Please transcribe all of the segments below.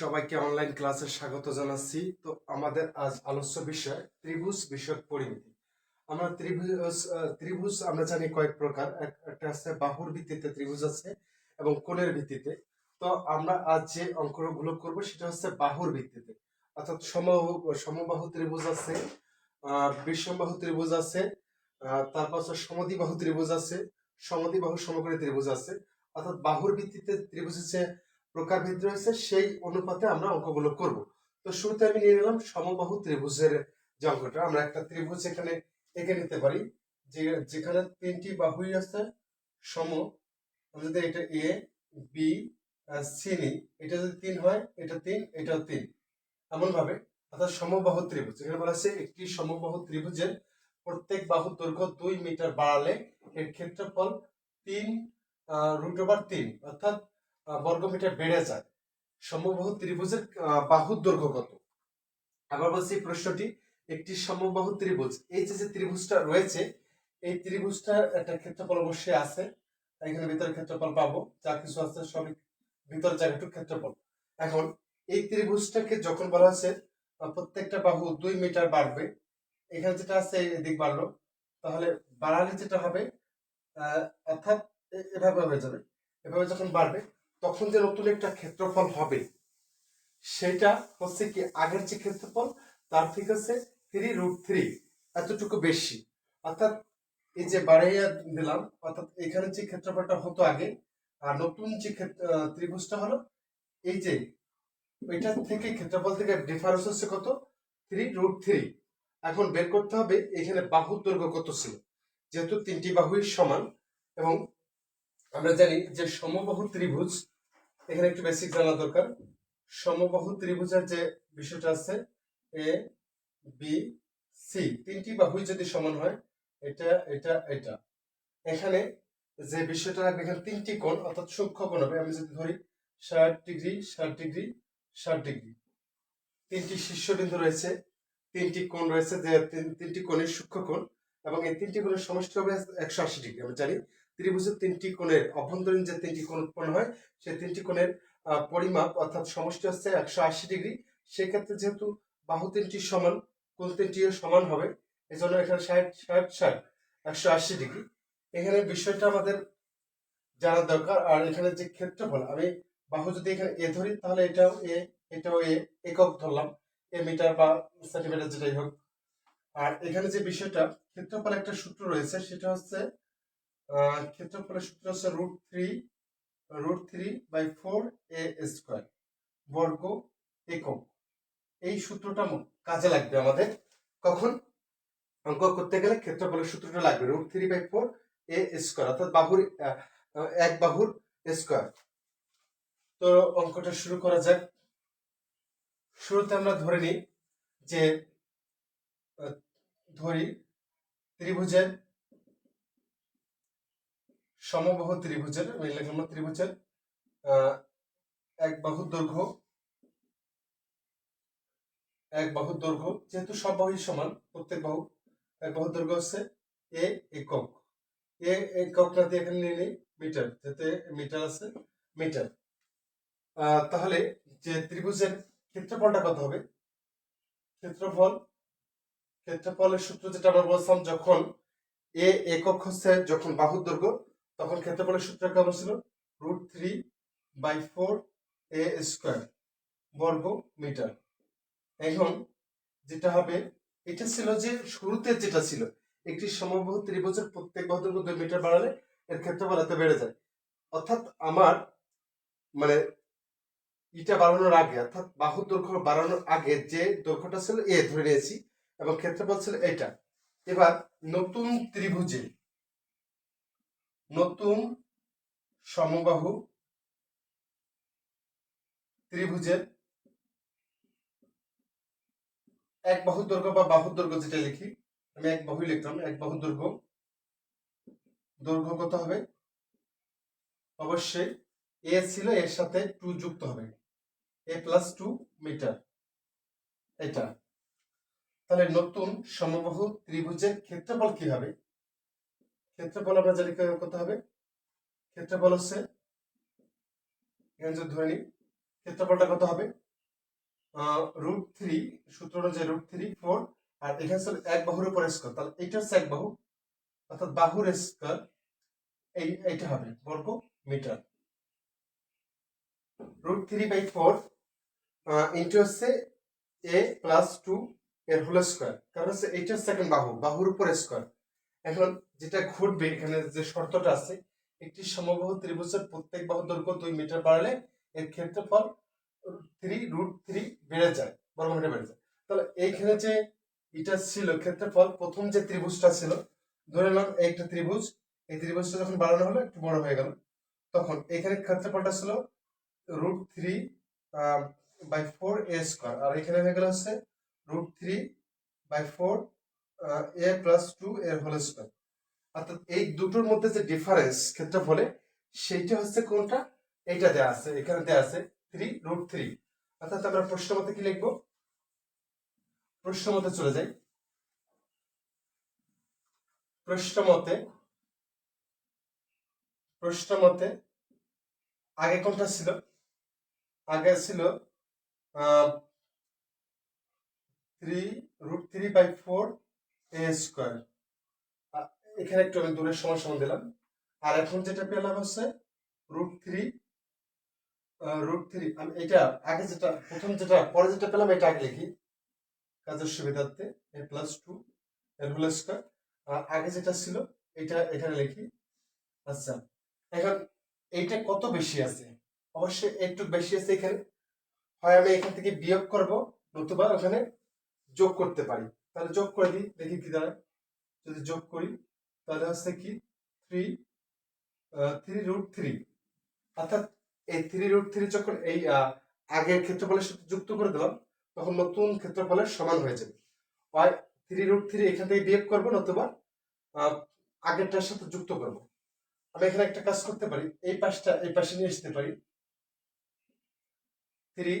সবাইকে অনলাইন ক্লাসে স্বাগত জানাচ্ছি। তো আমাদের আজ আলোচ্য বিষয় ত্রিভুজ বিষয়ক পরিমিতি। আমরা ত্রিভুজ ত্রিভুজ আমরা জানি কয়েক প্রকার। একটা আছে বাহুর ভিত্তিতে ত্রিভুজ আছে এবং কোণের ভিত্তিতে। তো আমরা আজ যে অঙ্কগুলো করব সেটা হচ্ছে বাহুর ভিত্তিতে। অর্থাৎ সমবাহু সমবাহু ত্রিভুজ আছে বিষমবাহু ত্রিভুজ আছে তারপর হচ্ছে সমদ্বিবাহু ত্রিভুজ আছে, সমদ্বিবাহু সমকোণী ত্রিভুজ আছে। অর্থাৎ বাহুর ভিত্তিতে ত্রিভুজ যে প্রকারভেদ রয়েছে, সেই অনুপাতে আমরা অঙ্কগুলো করব। তো শুরুতে আমি নিয়ে নিলাম সমবাহু ত্রিভুজের যে অঙ্কটা আমরা একটা ত্রিভুজ এখানে এঁকে নিতে পারি, যে যেখানে তিনটি বাহুই আছে, সম যদি এটা এ, বি সি নিই, এটা যদি তিন হয়, এটা তিন, এটাও তিন। এমন ভাবে অর্থাৎ সমবাহু ত্রিভুজ। এখানে বলা আছে একটি সমবাহু ত্রিভুজের প্রত্যেক বাহু দৈর্ঘ্য দুই মিটার বাড়ালে এর ক্ষেত্রফল তিন রুট ওভার তিন, অর্থাৎ বর্গমিটার বেড়ে যায়। সমবাহু ত্রিভুজের বাহুর দৈর্ঘ্য কত? আবার বলছি প্রশ্নটি একটি সমবাহু ত্রিভুজ এই যে যে ত্রিভুজটা রয়েছে এই ত্রিভুজটার একটা ক্ষেত্রফল অবশ্যই আছে। এখানে ভিতরে ক্ষেত্রফল পাবো যা কিছু আছে সবই ভিতর জায়গাটুকু ক্ষেত্রফল। এখন এই ত্রিভুজটাকে যখন বলা আহ, প্রত্যেকটা বাহু দুই মিটার বাড়বে এখানে যেটা আছে এদিক বাড়লো তাহলে বাড়ালে যেটা হবে অর্থাৎ এভাবে হয়ে যাবে। এভাবে যখন বাড়বে তখন যে নতুন একটা ক্ষেত্রফল হবে, সেটা হচ্ছে কি আগের যে ক্ষেত্রফল, তার থেকে হচ্ছে থ্রি রুট থ্রি এতটুকু বেশি। অর্থাৎ এই যে বাড়াইয়া দিলাম, অর্থাৎ এখানে যে ক্ষেত্রফলটা হতো আগে, আর নতুন যে ত্রিভুজটা হলো, এই যে এটা থেকে ক্ষেত্রফল থেকে ডিফারেন্স হচ্ছে কত? থ্রি রুট থ্রি এখন বের করতে হবে, এখানে বাহুর দৈর্ঘ্য কত ছিল? যেহেতু তিনটি বাহুই সমান, এবং আমরা জানি যে সমবাহু ত্রিভুজ এখানে একটু বেসিক জানা দরকার। সমবাহু ত্রিভুজের যে বিষয়টা আছে এ বি সি তিনটি বাহুই যদি সমান হয়, এটা এটা এটা। এখানে যে বিষয়টা রাখবে এখানে তিনটি কোণ, অর্থাৎ সূক্ষ্ম কোণ হবে। আমি যদি ধরি, ষাট ডিগ্রি ষাট ডিগ্রি ষাট ডিগ্রি। তিনটি শীর্ষবিন্দু রয়েছে, তিনটি কোণ রয়েছে, যে তিনটি কোণের সূক্ষ্ম কোণ, এবং এই তিনটি কোণের সমষ্টি হবে একশো আশি ডিগ্রি। আমরা জানি ত্রিভুজের তিনটি কোণের, অভ্যন্তরীণ যে তিনটি কোণ উৎপন্ন হয়, সেই তিনটি কোণের পরিমাপ অর্থাৎ সমষ্টি হচ্ছে একশো আশি ডিগ্রি। সেক্ষেত্রে যেহেতু বাহু তিনটি সমান, কোণ তিনটিও সমান হবে, এজন্য এখানে ষাট ষাট ষাট, একশো আশি ডিগ্রি। এখানে বিষয়টা আমাদের জানা দরকার, আর এখানে যে ক্ষেত্রফল, আমি বাহু যদি এখানে এ ধরি, তাহলে এটাও এ এটাও এ একক ধরলাম, এ মিটার বা সেন্টিমিটার যেটাই হোক। আর এখানে যে বিষয়টা ক্ষেত্রফল একটা সূত্র রয়েছে, সেটা হচ্ছে ক্ষেত্রফলের সূত্র হচ্ছে root three root three by four A square বর্গ একক। এই সূত্রটা কাজে লাগবে আমাদের। কখন? অঙ্ক করতে গেলে ক্ষেত্রফলের সূত্রটা লাগবে। Root three by four A square অর্থাৎ বাহুর এক বাহুর স্কোয়ার তো অঙ্কটা শুরু করা যাক। শুরুতে আমরা ধরে নিই যে ধরি ত্রিভুজের সমবাহু ত্রিভুজের না ত্রিভুজের এক বাহুর দৈর্ঘ্য, এক বাহুর দৈর্ঘ্য, যেহেতু সব বাহুই সমান, প্রত্যেক বাহু এক বাহুর দৈর্ঘ্য হচ্ছে এ একক। এ একক না দিয়ে এখানে নিয়ে নিই, মিটার যাতে মিটার আছে, মিটার। তাহলে যে ত্রিভুজের ক্ষেত্রফলটা কত হবে? ক্ষেত্রফল, ক্ষেত্রফলের সূত্র যেটা আমরা বলছিলাম, যখন এ একক হচ্ছে, যখন বাহুর দৈর্ঘ্য তখন ক্ষেত্রফলের সূত্র কেমন ছিল? Root three by four A square বর্গ মিটার। এখন যেটা হবে, এটা ছিল যে শুরুতে যেটা ছিল, একটি সমবাহু ত্রিভুজের প্রত্যেক বাহু দৈর্ঘ্য দুই মিটার বাড়ালে এর ক্ষেত্রফল এত বেড়ে যায়। অর্থাৎ আমার মানে ইটা বাড়ানোর আগে, অর্থাৎ বাহু দৈর্ঘ্য বাড়ানোর আগে যে দৈর্ঘ্যটা ছিল এ ধরে নিয়েছি এবং ক্ষেত্রফল ছিল এটা এবার নতুন ত্রিভুজে নতুন সমবাহু ত্রিভুজের এক বাহু দৈর্ঘ্য বা বাহু দৈর্ঘ্য যেটা লিখি, আমি এক বাহু লিখলাম এক বাহু দৈর্ঘ্য দৈর্ঘ্য কত হবে? অবশ্যই এ ছিল এর সাথে টু যুক্ত হবে। এ প্লাস টু মিটার এটা। তাহলে নতুন সমবাহু ত্রিভুজের ক্ষেত্রফল কি হবে? ক্ষেত্রফল আমরা জানি কি- কত হবে। ক্ষেত্রফল হচ্ছে, এখানে ধরে নিই, ক্ষেত্রফলটা কত হবে? রুট থ্রি সূত্র অনুযায়ী রুট থ্রি ফোর আর এখানে ছিল এক বাহুর উপর স্কোয়ার তাহলে এইটা হচ্ছে এক বাহু, অর্থাৎ বাহুর স্কোয়ার এই, এইটা হবে, বর্গ metre root three by four into হচ্ছে এ প্লাস টু এর হোল স্কোয়ার কারণ হচ্ছে এইটা সেকেন্ড বাহু, বাহুর উপর স্কোয়ার এখন যেটা ঘটবে, এখানে যে শর্তটা আছে, একটি সমবাহু ত্রিভুজের প্রত্যেক বাহু দৈর্ঘ্য দুই মিটার বাড়লে এর ক্ষেত্রফল থ্রি রুট থ্রি বেড়ে যায়, বর্গমিটার বেড়ে যায়। তাহলে এইখানে যে এটা ছিল, ক্ষেত্রফল, প্রথম যে ত্রিভুজটা ছিল, ধরে নিলাম একটা ত্রিভুজ, এই ত্রিভুজটা যখন বাড়ানো হলো, একটু বড় হয়ে গেল। তখন এখানে ক্ষেত্রফলটা ছিল root three by four A square আর এখানে হয়ে গেল হচ্ছে root three by four A plus two এর হোল স্কোয়ার অর্থাৎ এই দুটোর মধ্যে যে ডিফারেন্স ক্ষেত্রফলে, সেইটা হচ্ছে কোনটা? এইটা দেয়া আছে, এখানে দেয়া আছে থ্রি রুট থ্রি অর্থাৎ আমরা প্রশ্ন মতে কি লিখব? প্রশ্ন মতে চলে যাই। প্রশ্ন মতে প্রশ্ন মতে আগে কোনটা ছিল? আগে ছিল three root three by four A square এখানে একটু আমি দূরের সময় সমান দিলাম। আর এখন যেটা পেলাম হচ্ছে রুট থ্রি রুট থ্রি আমি এটা আগে যেটা, প্রথম যেটা, পরে যেটা পেলাম, এটা আগে লিখি। কাজের সুবিধার্থে এ প্লাস টু এর হোল স্কোয়ার আগে যেটা ছিল, এটা এখানে লিখি। আচ্ছা এখন এইটা কত বেশি আছে? অবশ্যই একটু বেশি আছে এখানে। হয় আমি এখান থেকে বিয়োগ করব, নতুবা ওখানে যোগ করতে পারি। তাহলে যোগ করে দিই, দেখি কি দাঁড়ায়। যদি যোগ করি তাহলে হচ্ছে কি? থ্রি থ্রি রুট থ্রি অর্থাৎ এই থ্রি রুট থ্রি যখন এই আগের ক্ষেত্রফলের সাথে যুক্ত করে দিলাম, তখন নতুন ক্ষেত্রফলের সমান হয়ে যাবে। হয় থ্রি রুট থ্রি এখান থেকে বিয়োগ করব নতুবা আগেরটার সাথে যুক্ত করব। আমি এখানে একটা কাজ করতে পারি, এই পাশটা, এই পাশে নিয়ে আসতে পারি। Three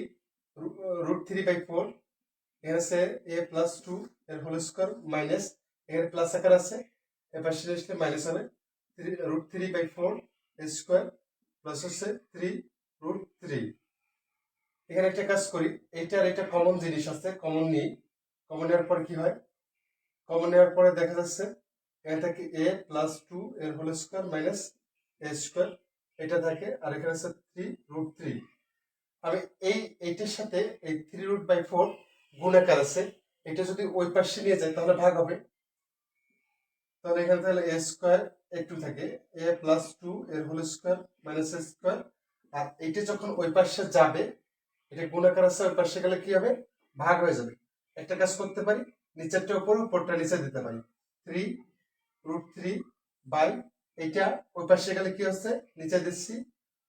root three by four এখানে আছে এ প্লাস টু এর হোল স্কোয়ার মাইনাস এখানে প্লাস আকার আছে এ পাশে নিয়ে আসলে minus three root three by four square plus হচ্ছে থ্রি রুট থ্রি এখানে একটা কাজ করি এইটা আর এটা কমন জিনিস আছে কমন নিই। কমন নেওয়ার পর কি হয়? কমন নেওয়ার পরে দেখা যাচ্ছে, এখানে থাকে এ প্লাস টু এর whole square minus A square এটা থাকে, আর এখানে আছে থ্রি রুট থ্রি আমি এই, এইটার সাথে এই থ্রি রুট বাই ফোর গুণাকার আছে। এটা যদি ওই পাশে নিয়ে যায়, তাহলে ভাগ হবে। তাহলে এখানে তাহলে এ স্কোয়ার একটু থাকে এ প্লাস টু এর whole square minus A square আর এইটা যখন ওই পাশে যাবে, এটা গুণাকার আছে, ওই পাশে গেলে কি হবে? ভাগ হয়ে যাবে। একটা কাজ করতে পারি, নিচেরটা উপর, উপরটা নিচে দিতে পারি। থ্রি রুট থ্রি বাই এটা ওই পাশে গেলে কি হচ্ছে? নিচে দিচ্ছি,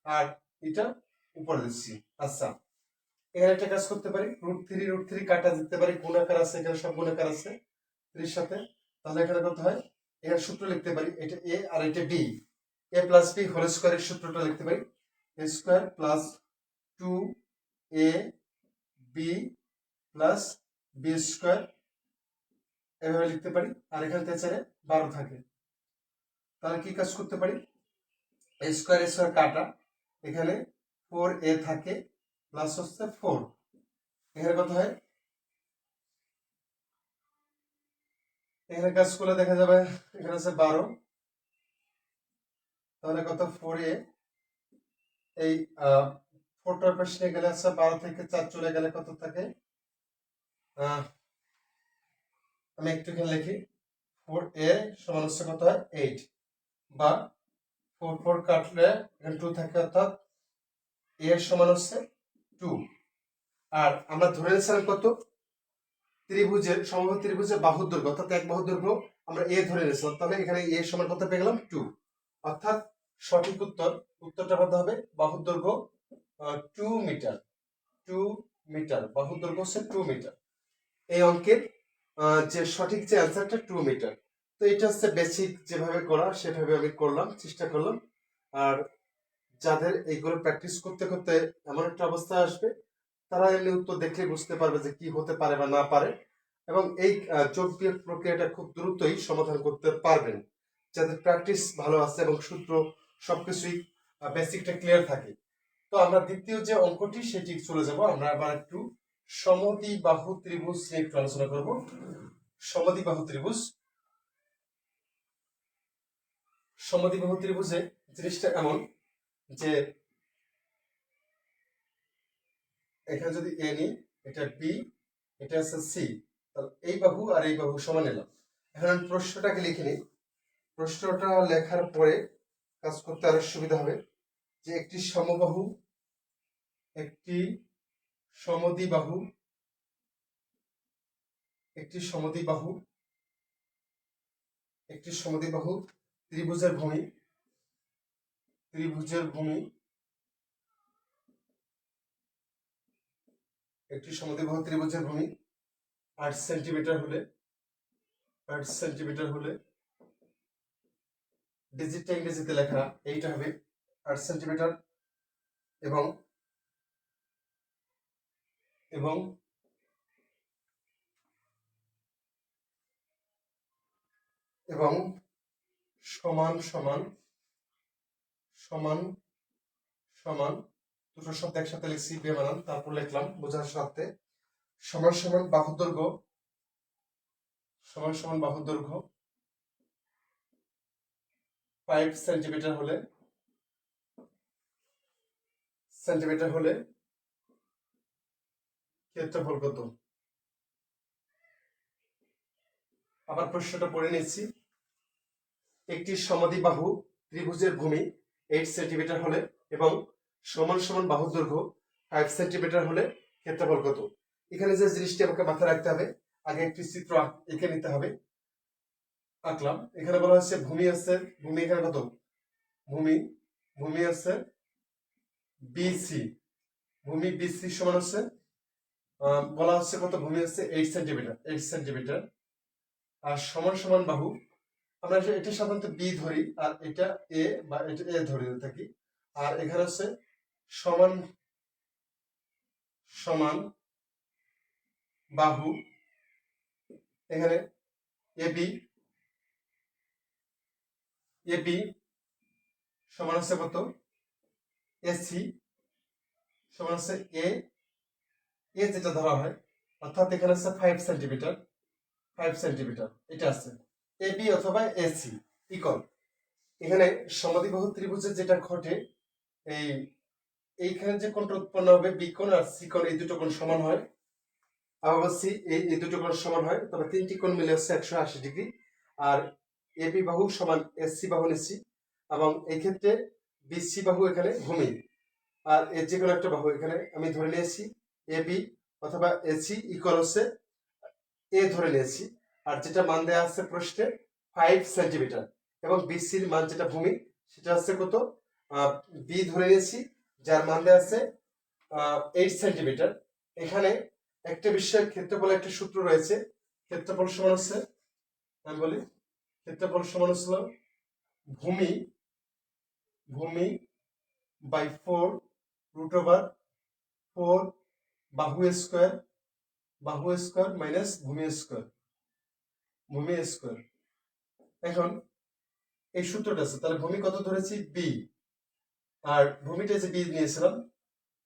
আর এটা উপরে দিচ্ছি। আচ্ছা এখানে একটা কাজ করতে পারি রুট থ্রি রুট থ্রি কাটা দিতে পারি, গুণাকার আছে, এখানে সব গুণাকার আছে থ্রির সাথে। তাহলে এখানে কত হয়? এখানে সূত্র লিখতে পারি, এটা এ আর এটা B A plus B whole স্কোয়ারের সূত্রটা লিখতে পারি। A square plus two A B plus B square এভাবে লিখতে পারি, আর এখানে তেচারে বারো থাকে। তাহলে কি কাজ করতে পারি? এ স্কোয়ার এ স্কোয়ার কাটা, এখানে ফোর এ থাকে প্লাস হচ্ছে ফোর এখানে কত হয়? এখানে কাজ করলে দেখা যাবে? এখানে আছে বারো। তাহলে কত? ফোর এ এই ফোরটার পাশে গেলে আছে বারো থেকে চার চলে গেলে কত থাকে? আমি একটু এখানে লিখি। ফোর এ সমান হচ্ছে কত? হয় এইট বা ফোর ফোর কাটলে টু থাকে অর্থাৎ এ সমান হচ্ছে টু আর আমরা ধরে নিয়েছিলাম কত? ত্রিভুজের সমবাহু ত্রিভুজের বাহুর দৈর্ঘ্য অর্থাৎ এক বাহুর দৈর্ঘ্য আমরা এ ধরে নিয়েছিলাম তাহলে এখানে এ সমান কত পেয়ে গেলাম টু অর্থাৎ সঠিক উত্তর, উত্তরটা কত হবে? বাহুর দৈর্ঘ্য টু মিটার টু মিটার বাহুর দৈর্ঘ্য হচ্ছে টু মিটার এই অঙ্কের যে সঠিক যে অ্যান্সারটা টু মিটার তো এটা হচ্ছে বেসিক যেভাবে করা, সেভাবে আমি করলাম, চেষ্টা করলাম। আর যাদের এইগুলো প্র্যাকটিস করতে করতে এমন একটা অবস্থা আসবে তারা এমনি উত্তর দেখলে বুঝতে পারবে যে কি হতে পারে বা না পারে এবং এই যোগ বিয়োগ প্রক্রিয়াটা খুব দ্রুতই সমাধান করতে পারবেন যাদের প্র্যাকটিস ভালো আছে এবং সূত্র সবকিছুই বেসিকটা ক্লিয়ার থাকে। তো আমরা দ্বিতীয় যে অঙ্কটি সেটি চলে যাব। আমরা আবার একটু সমদ্বিবাহু ত্রিভুজ নিয়ে একটু আলোচনা করব। সমদ্বিবাহু ত্রিভুজ। সমদ্বিবাহু ত্রিভুজে জিনিসটা এমন যে এখানে যদি এ নিই, এটা বি এটা আছে সি তাহলে এই বাহু আর এই বাহু সমান এলাম। এখন আমি প্রশ্নটাকে লিখে নিই। প্রশ্নটা লেখার পরে কাজ করতে আরও সুবিধা হবে যে একটি সমবাহু, একটি সমদ্বিবাহু একটি সমদ্বিবাহু একটি সমদ্বিবাহু ত্রিভুজের ভূমি ত্রিভুজের ভূমি একটি সমদ্বিবাহু ত্রিভুজের ভূমি। আট সেন্টিমিটার হলে আট সেন্টিমিটার হলে ডিজিটটা ইংরেজিতে লেখা, এইটা হবে আট সেন্টিমিটার এবং এবং এবং সমান সমান সমান সমান দুটো শব্দ একসাথে লিখছি বেমানান তারপর লিখলাম, বোঝার সাথে। সমান সমান বাহু দৈর্ঘ্য। সমান সমান বাহু দৈর্ঘ্য। ফাইভ সেন্টিমিটার হলে। সেন্টিমিটার হলে ক্ষেত্রফল কত? আবার প্রশ্নটা পড়ে নিচ্ছি। একটি সমাধিবাহু ত্রিভুজের ভূমি এইট সেন্টিমিটার হলে এবং সমান সমান বাহু দৈর্ঘ্য ফাইভ সেন্টিমিটার হলে ক্ষেত্রফল কত? এখানে যে জিনিসটি আমাকে মাথায় রাখতে হবে, আগে একটি চিত্র এঁকে নিতে হবে। আঁকলাম। এখানে বলা হচ্ছে ভূমি আছে, ভূমি এখানে কত? ভূমি ভূমি আছে বিসি ভূমি বিসি সমান হচ্ছে বলা হচ্ছে কত? ভূমি হচ্ছে এইট সেন্টিমিটার এইট সেন্টিমিটার আর সমান সমান বাহু, আমরা এটা সাধারণত বি ধরি, আর এটা এ বা এটা এ ধরে থাকি। আর এখানে হচ্ছে সমান সমান, বাহু, এখানে এ বি এ বি সমান হচ্ছে কত? এসি সমান হচ্ছে এ। এ যেটা ধরা হয়, অর্থাৎ এখানে হচ্ছে ফাইভ সেন্টিমিটার ফাইভ সেন্টিমিটার এটা আছে। এ বি অথবা এসি ইকল এখানে সমাধিবাহু ত্রিভুজের যেটা ঘটে, এই এইখানে যে কোণটা উৎপন্ন হবে বি কোণ আর সি কোণ, এই দুটো কোণ সমান হয়। আবার সি এই এই দুটো কোণ সমান হয়, তবে তিনটি কোণ মিলে হচ্ছে একশো আশি ডিগ্রি। আর এ বি বাহু সমান এস সি বাহু নিচ্ছি, এবং এই ক্ষেত্রে বিসি বাহু এখানে ভূমি। আর এর যে কোনো একটা বাহু এখানে আমি ধরে নিয়েছি এ বি অথবা এসি ইকুয়াল হচ্ছে এ ধরে নিয়েছি। আর যেটা মান দেওয়া আছে প্রশ্নে ফাইভ সেন্টিমিটার এবং বিসির মান যেটা ভূমি, সেটা হচ্ছে কত? বি ধরে নিয়েছি যার মান দেওয়া আছে এইট সেন্টিমিটার এখানে একটা বিষয়ের ক্ষেত্রফল একটা সূত্র রয়েছে, ক্ষেত্রফল সমান হচ্ছে, আমি বলি, ক্ষেত্রফল সমান হচ্ছিল ভূমি ভূমি by four root over four বাহু স্কোয়ার বাহু স্কোয়ার মাইনাস ভূমি স্কোয়ার ভূমি স্কোয়ার এখন এই সূত্রটা আছে, তাহলে ভূমি কত ধরেছি? বি আর ভূমিটা যে বি নিয়েছিলাম।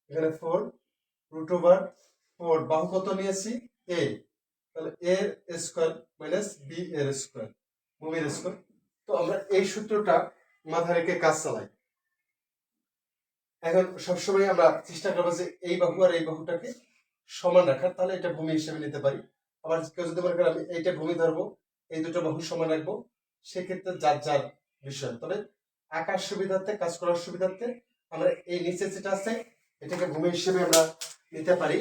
এখানে ফোর রুট ওভার ফোর বাহু কত নিয়েছি? এ তাহলে এ স্কোয়ার মাইনাস বি এর স্কোয়ার ভূমির স্কোয়ার তো আমরা এই সূত্রটা মাথায় রেখে কাজ চালাই। এখন সবসময় আমরা চেষ্টা করব যে এই বাহু আর এই বাহুটাকে সমান রাখার, তাহলে এটা ভূমি হিসেবে নিতে পারি। আবার কেউ যদি মনে করে আমি এইটা ভূমি ধরবো, এই দুটো বাহু সমান রাখব, সেক্ষেত্রে যার যার বিষয়। তবে আকার সুবিধার্থে, কাজ করার সুবিধার্থে আমরা এই নিচে যেটা আছে, এটাকে ভূমি হিসেবে আমরা নিতে পারি।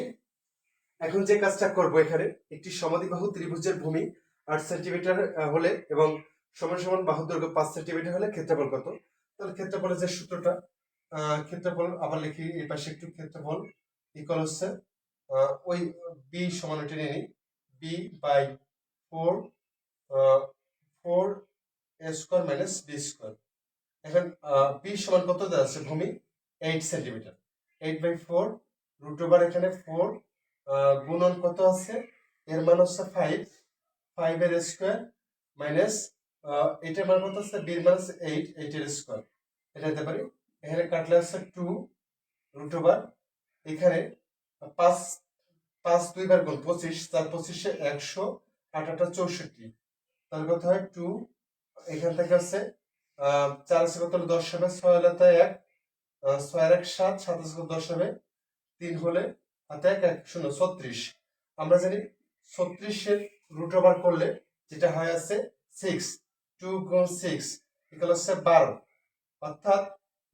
এখন যে কাজটা করব এখানে, একটি সমাধিবাহু ত্রিভুজের ভূমি, আট সেন্টিমিটার হলে এবং সমান সমান বাহু দৈর্ঘ্য পাঁচ সেন্টিমিটার হলে ক্ষেত্রফল কত? তাহলে ক্ষেত্রফলের যে সূত্রটা ক্ষেত্রফল আবার লিখি, এই পাশে একটু ক্ষেত্রফল ইকুয়াল হচ্ছে ওই বি সমান ওইটা নিয়ে নিই B by four four A square minus B square এখন বি সমান কত আছে ভূমি? Eight centimetre eight by four root over এখানে ফোর গুণন কত আছে? এর মান হচ্ছে ফাইভ ফাইভ এর স্কোয়ার মাইনাস এটার মান কত আছে? বির মান হচ্ছে এইট এইটের স্কোয়ার এটা দিতে পারি? এখানে কাটলে হচ্ছে টু রুট ওভার এখানে পাঁচ পাঁচ দুইবার গুণ পঁচিশ চার পঁচিশে একশো, আট আটা চৌষট্টি। তাহলে কত হয়? টু এখান থেকে আছে চার আছে দশ হবে, ছয় হলে এক ছয় এক সাত সাত আছে দশ হবে, তিন হলে এক এক শূন্য, ছত্রিশ। আমরা জানি ছত্রিশের রুট ওভার করলে যেটা হয় আছে সিক্স টু গুণ সিক্স এগুলো হচ্ছে বারো। অর্থাৎ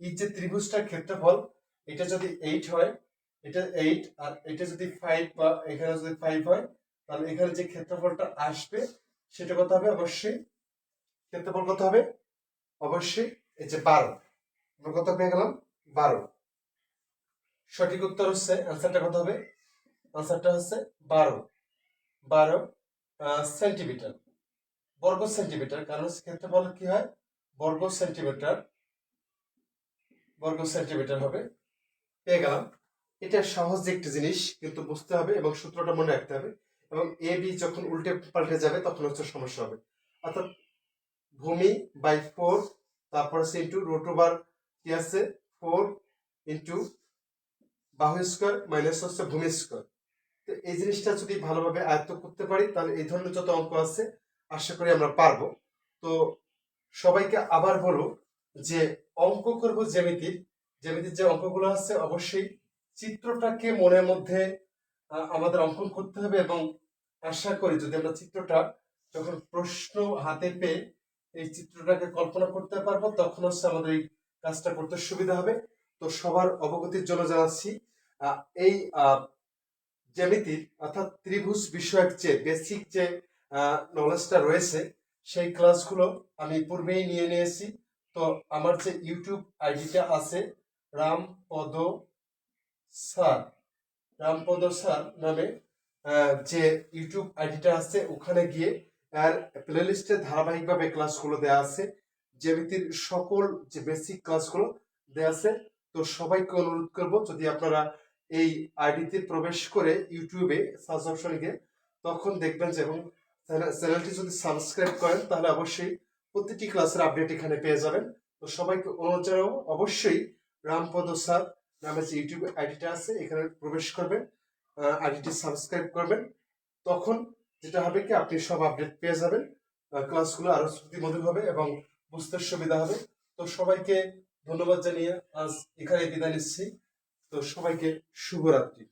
এই যে ত্রিভুজটার ক্ষেত্রফল, এটা যদি এইট হয়, এটা এইট আর এটা যদি ফাইভ বা এখানে যদি ফাইভ হয়, তাহলে এখানে যে ক্ষেত্রফলটা আসবে, সেটা কত হবে? অবশ্যই ক্ষেত্রফল কত হবে? অবশ্যই এই যে বারো, আমরা কত পেয়ে গেলাম? বারো। সঠিক উত্তর হচ্ছে অ্যান্সারটা কত হবে? অ্যান্সারটা হচ্ছে বারো। বারো সেন্টিমিটার বর্গ সেন্টিমিটার কারণ ক্ষেত্রফল কি হয়? বর্গ সেন্টিমিটার বর্গ সেন্টিমিটার হবে। পেয়ে গেলাম। এটা সহজ একটি জিনিস, কিন্তু বুঝতে হবে এবং সূত্রটা মনে রাখতে হবে। এবং এ বি যখন উল্টে পাল্টে যাবে, তখন হচ্ছে সমস্যা হবে। অর্থাৎ ভূমি বাই ফোর, তারপর হচ্ছে ইন্টু রুট ওভার কি আছে? ফোর ইন্টু বাহু স্কোয়ার মাইনাস হচ্ছে ভূমি স্কোয়ার তো এই জিনিসটা যদি ভালোভাবে আয়ত্ত করতে পারি, তাহলে এই ধরনের যত অঙ্ক আছে, আশা করি আমরা পারব। তো সবাইকে আবার বলব যে অঙ্ক করব জ্যামিতির জ্যামিতির যে অঙ্কগুলো আছে, অবশ্যই চিত্রটাকে মনের মধ্যে আমাদের অঙ্কন করতে হবে এবং আশা করি যদি আমরা চিত্রটা যখন প্রশ্ন হাতে পেয়ে এই চিত্রটাকে কল্পনা করতে পারব। তখন হচ্ছে আমাদের এই কাজটা করতে সুবিধা হবে। তো সবার অবগতির জন্য জানাচ্ছি এই জ্যামিতির অর্থাৎ ত্রিভুজ বিষয়ক যে বেসিক যে নলেজটা রয়েছে, সেই ক্লাসগুলো আমি পূর্বেই নিয়ে নিয়েছি। তো আমার যে ইউটিউব আইডিটা আছে, রামপদ স্যার রামপদ স্যার নামে যে ইউটিউব আইডিটা আছে, ওখানে গিয়ে আর প্লেলিস্টে ধারাবাহিকভাবে ক্লাসগুলো দেওয়া আছে। জ্যামিতির সকল যে বেসিক ক্লাসগুলো দেওয়া আছে, তো সবাইকে অনুরোধ করব, যদি আপনারা এই আইডিতে প্রবেশ করে ইউটিউবে সার্চ অপশনে গিয়ে তখন দেখবেন যে এবং চ্যানেলটি যদি সাবস্ক্রাইব করেন, তাহলে অবশ্যই প্রতিটি ক্লাসের আপডেট এখানে পেয়ে যাবেন। তো সবাইকে অনুরোধ অবশ্যই রামপদ স্যার নামে যে ইউটিউব আইডিটা আছে, এখানে প্রবেশ করবেন আইডিটি সাবস্ক্রাইব করবেন। তখন যেটা হবে কি, আপনি সব আপডেট পেয়ে যাবেন ক্লাসগুলো আরও শ্রুতিমধুর হবে এবং বুঝতে সুবিধা হবে। তো সবাইকে ধন্যবাদ জানিয়ে আজ এখানে বিদায় নিচ্ছি। তো সবাইকে শুভরাত্রি।